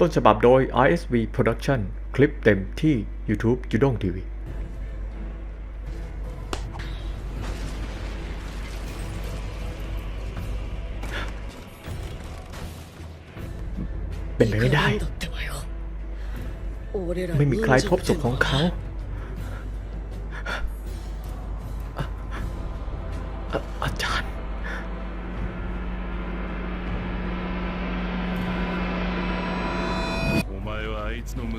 ต้นฉบับโดย ISV Production คลิปเต็มที่ YouTube จุดงทีวีเป็นไปไม่ได้ ไม่มีใครพบศพของเขา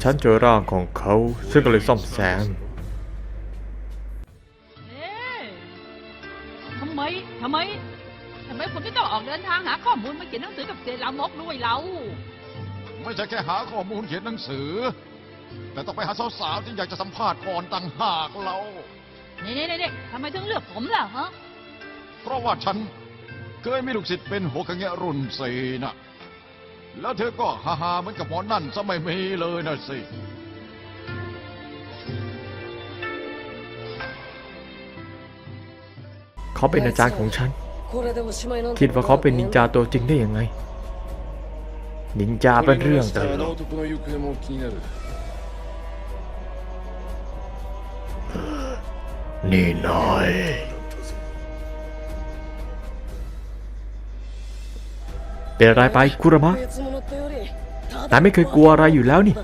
ฉันเจอร่างของเขาซึ่งก็เลยซ่อมแซมเอ๊ะทำไมทำไมทำไมคุณไม่ต้องออกเดินทางหาข้อมูลมาเขียนหนังสือกับเซรามกด้วยเราไม่ใช่แค่หาข้อมูลเขียนหนังสือ แต่ต้องไปหาสาวๆที่อยากจะสัมภาษณ์ก่อนต่างหากเรานี่นี่นี่ทำไมถึงเลือกผมล่ะฮะเพราะว่าฉันเคยมีลูกศิษย์เป็นหัวขะแงะรุ่นสี่นะ แล้วเธอก็ฮาฮาๆเหมือนกับหมอนั่นซะไม่มีเลยนะสิ เขาเป็นอาจารย์ของฉัน คิคิดดว่าว่าเขาเขาเป็เป็นนนินินนจาจาตัวจริงได้ยังไง นินจาเป็นเรื่องตลกนี่นาย เป็นอะไรไปคุระมะนายไม่เคยกลัวอะไรอยู่แล้วนี่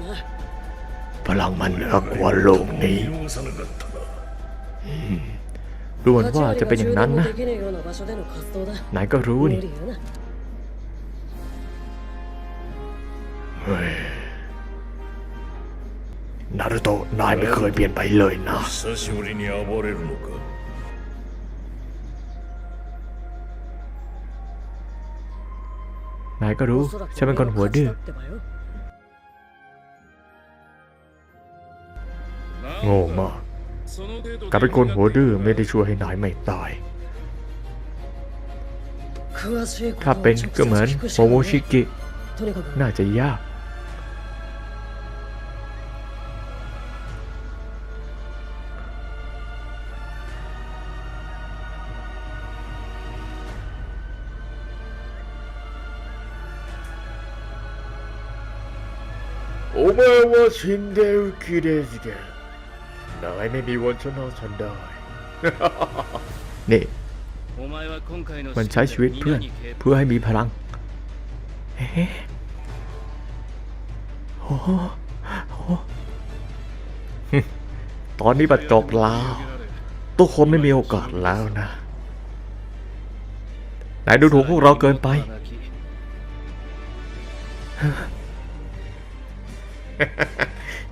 พลังมันเหนือกว่าโลกนี้ดูเหมือนว่าจะเป็นอย่างนั้นนะ นายก็รู้นี่นารุโตะนายไม่เคยเปลี่ยนไปเลยนะ นายก็รู้ ฉันเป็นคนหัวดื้อ โง่มากการเป็นคนหัวดื้อไม่ได้ช่วยให้นายไม่ตาย ถ้าเป็นก็เหมือนโมโมชิกิ น่าจะยาก โอเมวะชินเดวคิเดสเกะนายไม่มีวันชนะฉันได้ นี่ มันใช้ชีวิตเพื่อนเพื่อให้มีพลังเอ๊ะโอ้โอ้โหตอนนี้บัดจบแล้วทุกคนไม่มีโอกาสแล้วนะนายดูถูกพวกเราเกินไป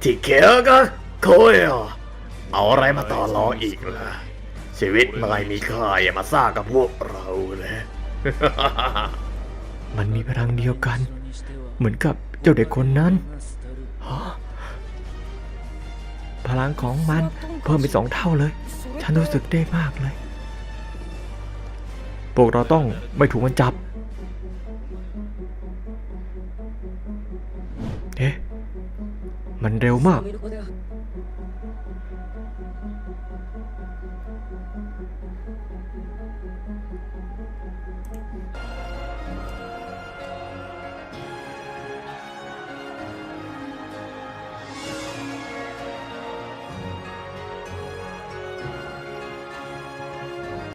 ที่เขียวก็โคยเอาอะไรมาต่อรองอีกล่ะ ชีวิตนายมีค่าอย่ามาซ่ากับพวกเราเลยมันมีพลังเดียวกัน เหมือนกับเจ้าเด็กคนนั้นฮะพลังของมันเพิ่มไปสองเท่าเลย ฉันรู้สึกได้มากเลย พวกเราต้องไม่ถูกมันจับ มันเร็วมาก